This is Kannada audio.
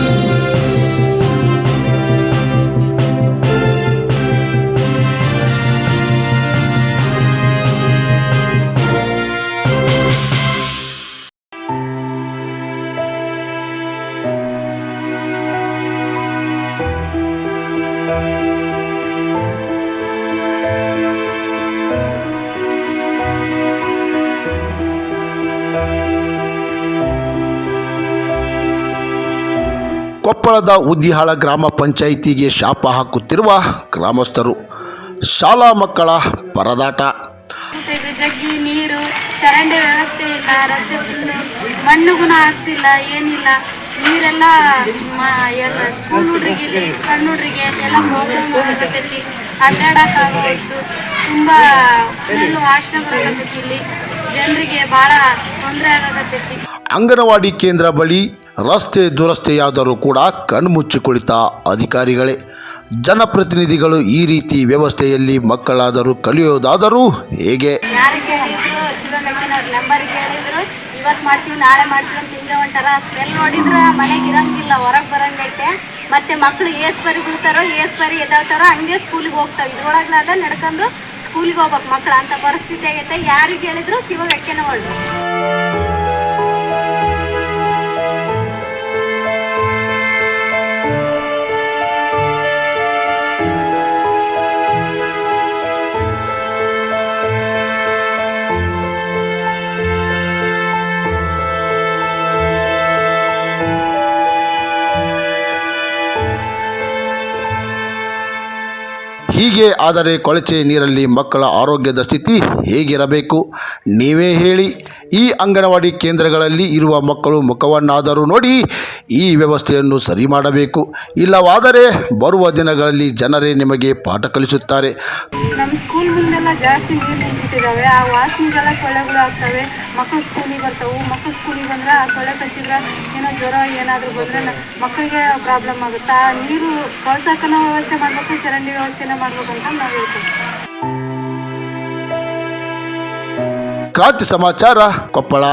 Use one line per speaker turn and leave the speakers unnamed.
Thank you. ಕೊಪ್ಪಳದ ಉದಿಹಾಳ ಗ್ರಾಮ ಪಂಚಾಯಿತಿಗೆ ಶಾಪ ಹಾಕುತ್ತಿರುವ ಗ್ರಾಮಸ್ಥರು, ಶಾಲಾ ಮಕ್ಕಳ ಪರದಾಟ.
ಜಗ್ಗಿ ನೀರು, ಚರಂಡಿ ವ್ಯವಸ್ಥೆ ಇಲ್ಲ, ರಸ್ತೆ ಮಣ್ಣು ಗುಣ ಹಾಕ್ಸಿಲ್ಲ, ಏನಿಲ್ಲ. ನೀರೆಲ್ಲ ಎಲ್ಲ ಸ್ಕೂಲ್ ಹುಡ್ರಿಗೆ, ಸಣ್ಣ ಹುಡ್ರಿಗೆ ಎಲ್ಲ ಪ್ರಾಬ್ಲಮ್ ಆಗತೈತಿ ಅಡ್ಡಾಡಕ್ಕಾಗೋಯ್ತು ತುಂಬ ಸ್ಮೆಲ್ಲು ವಾಸನೆ ಬರತೈತಿ ಇಲ್ಲಿ. ಜನರಿಗೆ ಭಾಳ ತೊಂದರೆ
ಅಂಗನವಾಡಿ ಕೇಂದ್ರ ಬಳಿ ರಸ್ತೆ ದುರಸ್ತೆಯಾದರೂ ಕೂಡ ಕಣ್ಮುಚ್ಚಿ ಕುಳಿತ ಅಧಿಕಾರಿಗಳೇ ಜನಪ್ರತಿನಿಧಿಗಳು ಈ ರೀತಿ ವ್ಯವಸ್ಥೆಯಲ್ಲಿ ಮಕ್ಕಳಾದರೂ ಕಲಿಯೋದಾದರೂ ಹೇಗೆ?
ಯಾರಿಗೆ ಕೇಳಿದ್ರು ನಂಬರಿಗೆ ಹೇಳಿದ್ರು ಇವತ್ತು ಮಾಡ್ತೀವಿ ನಾಳೆ ಮಾಡ್ತೀವಿ ಅಂತ ಹಿಂಗೆ ಹೊಂಟಾರ ಸ್ಮೆಲ್ ನೋಡಿದ್ರೆ ಮನೆಗೆ ಇರಂಗಿಲ್ಲ ಹೊರಗೆ ಬರಂಗೈತೆ. ಮತ್ತೆ ಮಕ್ಕಳು ಏಸ್ ಬರಿ ಬಿಡ್ತಾರೋ ಏಸ್ ಬರಿ ಎದ್ದಾಳ್ತಾರೋ ಹಂಗೆ ಸ್ಕೂಲಿಗೆ ಹೋಗ್ತಾವೆ. ಇದ್ರೊಳಗಾದ ನಡ್ಕೊಂಡು ಸ್ಕೂಲಿಗೆ ಹೋಗ್ಬೇಕು ಮಕ್ಕಳ ಅಂತ ಪರಿಸ್ಥಿತಿ ಆಗೈತೆ. ಯಾರಿಗೆ ಹೇಳಿದ್ರು ಕಿವ ವ್ಯಕ್ತಿನ ಒಳ್ಳೆ
ಹೀಗೆ ಆದರೆ ಕೊಳಚೆ ನೀರಲ್ಲಿ ಮಕ್ಕಳ ಆರೋಗ್ಯದ ಸ್ಥಿತಿ ಹೇಗಿರಬೇಕು? ನೀವೇ ಹೇಳಿ. ಈ ಅಂಗನವಾಡಿ ಕೇಂದ್ರಗಳಲ್ಲಿ ಇರುವ ಮಕ್ಕಳು ಮುಖವನ್ನಾದರೂ ನೋಡಿ ಈ ವ್ಯವಸ್ಥೆಯನ್ನು ಸರಿ ಮಾಡಬೇಕು. ಇಲ್ಲವಾದರೆ ಬರುವ ದಿನಗಳಲ್ಲಿ ಜನರೇ ನಿಮಗೆ ಪಾಠ ಕಲಿಸುತ್ತಾರೆ.
ನೀರು ಆ ವಾಸನೆಗೆಲ್ಲ ಸೊಳ್ಳೆಗಳು ಆಗ್ತವೆ. ಮಕ್ಕಳು ಸ್ಕೂಲಿಗೆ ಬರ್ತಾವೆ. ಮಕ್ಕಳು ಸ್ಕೂಲಿಗೆ ಬಂದರೆ ಆ ಸೊಳ್ಳೆ ಕಚ್ಚಿದ್ರೆ ಏನೋ ಜ್ವರ, ಏನಾದರೂ ಬಂದರೆ ಮಕ್ಕಳಿಗೆ ಪ್ರಾಬ್ಲಮ್ ಆಗುತ್ತೆ. ಆ ನೀರು ಕಳ್ಸಕ್ಕನ ವ್ಯವಸ್ಥೆ ಮಾಡಬೇಕು, ಚರಂಡಿ ವ್ಯವಸ್ಥೆನ ಮಾಡಬೇಕು ಅಂತ ನಾವು ಹೇಳ್ತೀವಿ.
ಕ್ರಾಂತಿ ಸಮಾಚಾರ ಕೊಪ್ಪಳ.